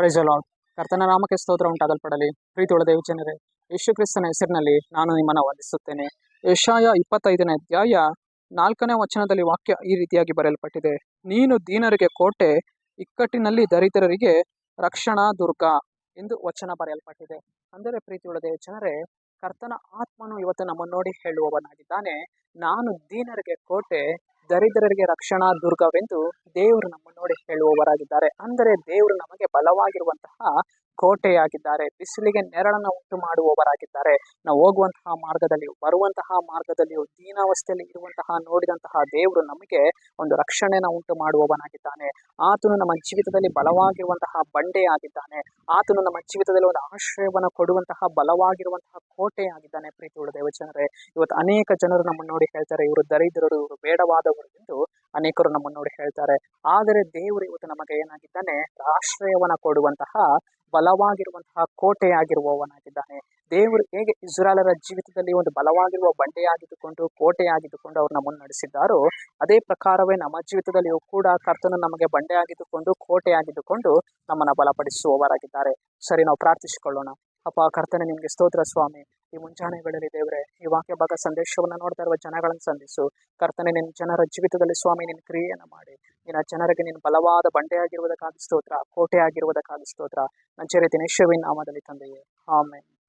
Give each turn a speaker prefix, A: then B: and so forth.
A: Price lord ಕರ್ತನ ನಾಮಕ್ಕೆ ಸ್ತೋತ್ರ ಉಂಟಾಗಲ್ಪಡಲಿ. ಪ್ರೀತಿಯುಳ್ಳ ದೇವಜನರೇ ಯೇಸು ಕ್ರಿಸ್ತನ ಹೆಸರಿನಲ್ಲಿ ನಾನು ನಿಮ್ಮನ್ನು ವಂದಿಸುತ್ತೇನೆ. ಯಶಾಯ ಇಪ್ಪತ್ತೈದನೇ ಅಧ್ಯಾಯ ನಾಲ್ಕನೇ ವಚನದಲ್ಲಿ ವಾಕ್ಯ ಈ ರೀತಿಯಾಗಿ ಬರೆಯಲ್ಪಟ್ಟಿದೆ. ನೀನು ದೀನರಿಗೆ ಕೋಟೆ, ಇಕ್ಕಟ್ಟಿನಲ್ಲಿ ದರಿದ್ರರಿಗೆ ರಕ್ಷಣಾ ದುರ್ಗ ಎಂದು ವಚನ ಬರೆಯಲ್ಪಟ್ಟಿದೆ. ಅಂದರೆ ಪ್ರೀತಿಯುಳ್ಳ ದೇವಜನರೇ ಕರ್ತನ ಆತ್ಮನು ಇವತ್ತು ನಮ್ಮನ್ನು ನೋಡಿ ಹೇಳುವವನಾಗಿದ್ದಾನೆ. ನಾನು ದೀನರಿಗೆ ಕೋಟೆ ದರಿದ್ರರಿಗೆ ರಕ್ಷಣಾ ದುರ್ಗವೆಂದು ದೇವರು ನಮ್ಮನ್ನು ನೋಡಿ ಹೇಳುವವರಾಗಿದ್ದಾರೆ. ಅಂದರೆ ದೇವರು ನಮಗೆ ಬಲವಾಗಿರುವಂತಹ ಕೋಟೆಯಾಗಿದ್ದಾರೆ. ಬಿಸಿಲಿಗೆ ನೆರಳನ್ನು ಉಂಟು ಮಾಡುವವರಾಗಿದ್ದಾರೆ. ನಾವು ಹೋಗುವಂತಹ ಮಾರ್ಗದಲ್ಲಿಯೂ ಬರುವಂತಹ ಮಾರ್ಗದಲ್ಲಿಯೂ ದೀನಾವಸ್ಥೆಯಲ್ಲಿ ಇರುವಂತಹ ನೋಡಿದಂತಹ ದೇವರು ನಮಗೆ ಒಂದು ರಕ್ಷಣೆನ ಉಂಟು ಮಾಡುವವನಾಗಿದ್ದಾನೆ. ಆತನು ನಮ್ಮ ಜೀವಿತದಲ್ಲಿ ಬಲವಾಗಿರುವಂತಹ ಬಂಡೆಯಾಗಿದ್ದಾನೆ. ಆತನು ನಮ್ಮ ಜೀವಿತದಲ್ಲಿ ಒಂದು ಆಶ್ರಯವನ್ನು ಕೊಡುವಂತಹ ಬಲವಾಗಿರುವಂತಹ ಕೋಟೆಯಾಗಿದ್ದಾನೆ. ಪ್ರೀತಿಯುಳ್ಳ ದೇವಜನರೇ, ಇವತ್ತು ಅನೇಕ ಜನರು ನಮ್ಮನ್ನು ನೋಡಿ ಹೇಳ್ತಾರೆ, ಇವರು ದರಿದ್ರರು, ಇವರು ಬೇಡವಾದವರು ಎಂದು ಅನೇಕರು ನಮ್ಮನ್ನು ನೋಡಿ ಹೇಳ್ತಾರೆ. ಆದರೆ ದೇವರು ಇವತ್ತು ನಮಗೆ ಏನಾಗಿದ್ದಾನೆ? ಆಶ್ರಯವನ್ನ ಕೊಡುವಂತಹ ಬಲವಾಗಿರುವಂತಹ ಕೋಟೆಯಾಗಿರುವವನಾಗಿದ್ದಾನೆ. ದೇವರು ಹೇಗೆ ಇಸ್ರಾಲರ ಜೀವಿತದಲ್ಲಿ ಒಂದು ಬಲವಾಗಿರುವ ಬಂಡೆಯಾಗಿದ್ದುಕೊಂಡು ಕೋಟೆಯಾಗಿದ್ದುಕೊಂಡು ಅವ್ರನ್ನ ನಮ್ಮನ್ನು ನಡೆಸಿದ್ದಾರೋ ಅದೇ ಪ್ರಕಾರವೇ ನಮ್ಮ ಜೀವಿತದಲ್ಲಿಯೂ ಕೂಡ ಕರ್ತನು ನಮಗೆ ಬಂಡೆಯಾಗಿದ್ದುಕೊಂಡು ಕೋಟೆಯಾಗಿದ್ದುಕೊಂಡು ನಮ್ಮನ್ನು ಬಲಪಡಿಸುವವರಾಗಿದ್ದಾರೆ. ಸರಿ, ನಾವು ಪ್ರಾರ್ಥಿಸಿಕೊಳ್ಳೋಣ. ಅಪ್ಪ, ಕರ್ತನೆ, ನಿಮಗೆ ಸ್ತೋತ್ರ ಸ್ವಾಮಿ. ಈ ಮುಂಜಾನೆ ವೇಳೆಯಲ್ಲಿ ದೇವರೇ, ಈ ವಾಕ್ಯ ಭಾಗ ಸಂದೇಶವನ್ನು ನೋಡ್ತಾ ಇರುವ ಜನಗಳನ್ನು ಸಂಧಿಸು. ಕರ್ತನೆ, ನಿನ್ನ ಜನರ ಜೀವಿತದಲ್ಲಿ ಸ್ವಾಮಿ, ನಿನ್ನ ಕ್ರಿಯೆಯನ್ನು ಮಾಡಿ. ನಿನ್ನ ಜನರಿಗೆ ನಿನ್ನ ಬಲವಾದ ಬಂಡೆಯಾಗಿರುವುದಕ್ಕಾಗಿ ಸ್ತೋತ್ರ ಕೋಟೆ ಆಗಿರುವುದಕ್ಕಾಗಿ ಸ್ತೋತ್ರ. ನಂಚೆ ದಿನೇಶ್ವರಿ ನಾಮದಲ್ಲಿ ತಂದೆಯೇ. ಆಮೇಲೆ